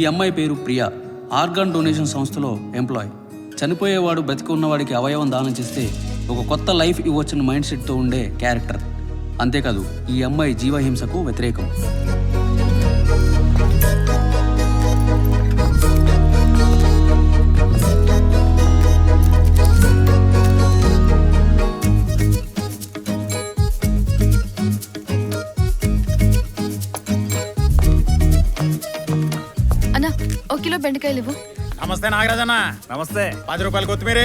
ఈ అమ్మాయి పేరు ప్రియా. ఆర్గాన్ డొనేషన్ సంస్థలో ఎంప్లాయ్. చనిపోయేవాడు బతికి ఉన్నవాడికి అవయవం దానం చేస్తే ఒక కొత్త లైఫ్ ఇవ్వచ్చిన మైండ్ సెట్తో ఉండే క్యారెక్టర్. అంతేకాదు ఈ అమ్మాయి జీవహింసకు వ్యతిరేకం. ఒక కిలో బెండకాయలు ఇవ్వు. నమస్తే నాగరాజన్న. నమస్తే. పది రూపాయలు కొత్తిమీర.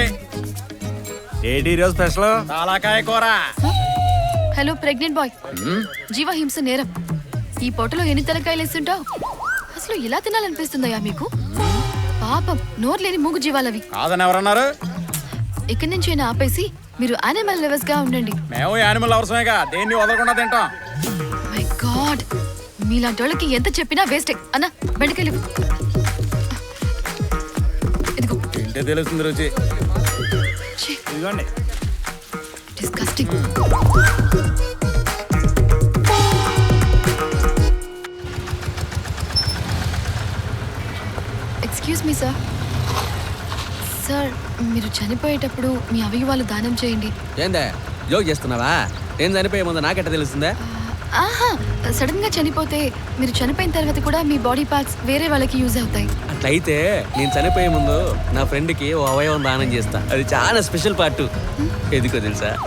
ఏంటి ఈరోజు స్పెషల్? తాలాకాయ కూర. Hello pregnant boy. జీవహింస నేరం. ఈ పొట్టలో ఎన్ని తలకాయలు వేస్తుంటావు? అసలు ఇలా తినాలనిపిస్తుందయ్యా మీకు? పాపం నోరు లేని మూగు జీవాలవి. కాదని ఎవరన్నారు? ఇక్కడి నుంచి అయినా ఆపేసి మీరు యానిమల్ లెవెల్స్గా ఉండండి. మేము యానిమల్ అవసరమేగా దేన్ని వదలకుండా తింటాం. మై గాడ్ మీలాంటి వాళ్ళకి ఎంత చెప్పినా వేస్టే అన్న బెండకాయలు తింటే తెలుస్తుంది రుచి. ఇదిగోండి. Disgusting excuse me sir sir మీరు చనిపోయేటప్పుడు మీ అవయవాలు దానం చేయండి. ఏందే? జోక్ చేస్తున్నావా? నేను చనిపోయే ముందు నాకెట్ట తెలుస్తుందా? ఆహా సడన్గా చనిపోతే మీరు చనిపోయిన తర్వాత కూడా మీ బాడీ పార్ట్స్ వేరే వాళ్ళకి యూజ్ అవుతాయి. అట్లయితే నేను చనిపోయే ముందు నా ఫ్రెండ్కి ఓ అవయవం దానం చేస్తా. అది చాలా స్పెషల్ పార్ట్. ఎందుకో తెలుసా?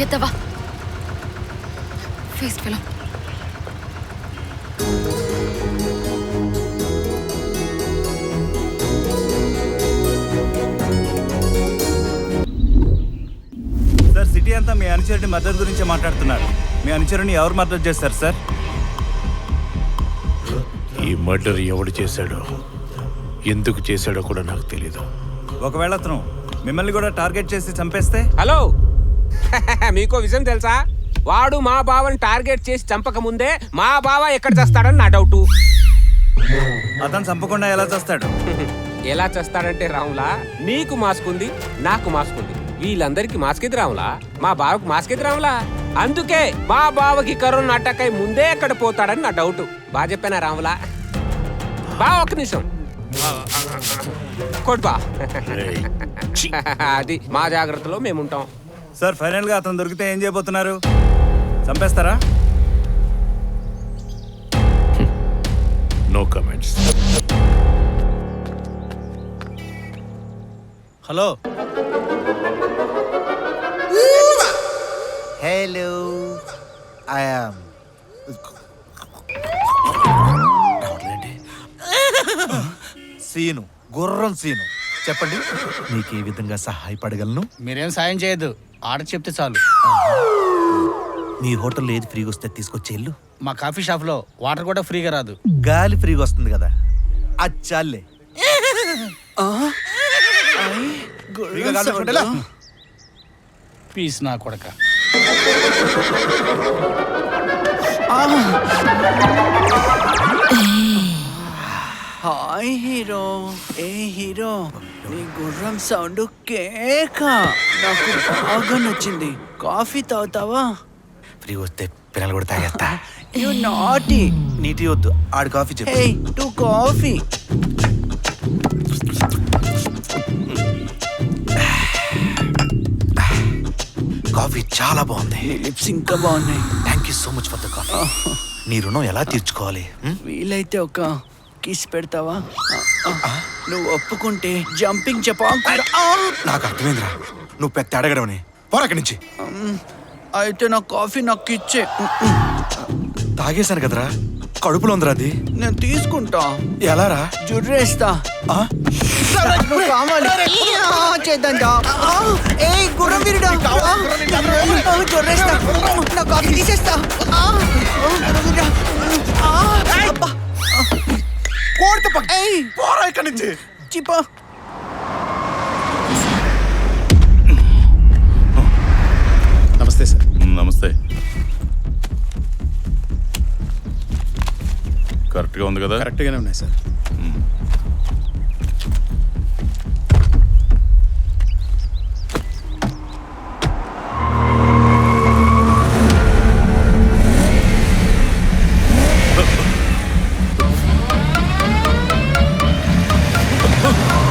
ఎత్తవా? Face fellow. అనుచరుడి మద్దతు గురించే మాట్లాడుతున్నారు. మీ అనుచరుని ఎవరు మద్దతు చేస్తారు సార్? ఈ మర్డర్ ఎవడు చేశాడో ఎందుకు చేశాడో కూడా నాకు తెలీదు. ఒకవేళ అతను మిమ్మల్ని కూడా టార్గెట్ చేసి చంపేస్తే? హలో! మీకో విషయం తెలుసా? వాడు మా బావని టార్గెట్ చేసి చంపక ముందే మా బావ ఎక్కడ చేస్తాడని నా డౌటు. అతను చంపకుండా ఎలా చేస్తాడు? ఎలా చేస్తాడంటే రాములా నీకు మాస్క్ ఉంది నాకు మాస్క్ ఉంది. వీళ్ళందరికీ మాస్క్ ఎది రాములా? మా బావకు మాస్క్ ఎది రాములా? అందుకే మా బావకి కరోనా అటాక్ అయి ముందే ఎక్కడ పోతాడని నా డౌట్. బాగా చెప్పానా రాములా? బా ఒక్క నిమిషం. కొట్బా అది మా జాగ్రత్తలో మేము ఉంటాం సార్ ఫైనల్గా అతను దొరికితే ఏం చేయబోతున్నారు? చంపేస్తారా? No comments. Hello. Hello I am Seenu. Gurram Seenu. చెప్పండి. మీకు ఏ విధంగా సహాయపడగలను? మీరేం సాయం చేయొద్దు. ఆర్డర్ చెప్తే చాలు. మీ హోటల్లో ఏది ఫ్రీగా వస్తే తీసుకొచ్చి ఇల్లు మా కాఫీ షాప్లో వాటర్ కూడా ఫ్రీగా రాదు. గాలి ఫ్రీగా వస్తుంది కదా. ఎలా? పీస్ నా కొడక. Hi hero. ఏ హీరో? నీ గుర్రం సౌండ్ కేక. నాకు బాగా నచ్చింది. కాఫీ తాగుతావా? ఫ్రీ వస్తే పిల్లలు కూడా తాగేస్తా. యు నాటి నీటి వద్దు. ఆడు కాఫీ చెప్పు. టు కాఫీ కాఫీ చాలా బాగుంది. లిప్స్ ఇంకా బాగున్నాయి. Thank you so much for the coffee నీ రుణం ఎలా తీర్చుకోవాలి? వీలైతే ఒక కిస్ పెడతావా. నువ్వు ఒప్పుకుంటే జంపింగ్ చెప్పా. నాకు అర్థమైందిరా. నువ్వు పెద్ద అడగడమని పోరక్కడి నుంచి. అయితే నా కాఫీ నాకు ఇచ్చే. తాగేశాను కదరా. కడుపులో ఉందిరా అది. నేను తీసుకుంటా. పోరా ఇక్కడి నుంచి. చిప్పా. నమస్తే సార్. నమస్తే. కరెక్ట్గా ఉంది కదా? కరెక్ట్గానే ఉన్నాయి సార్.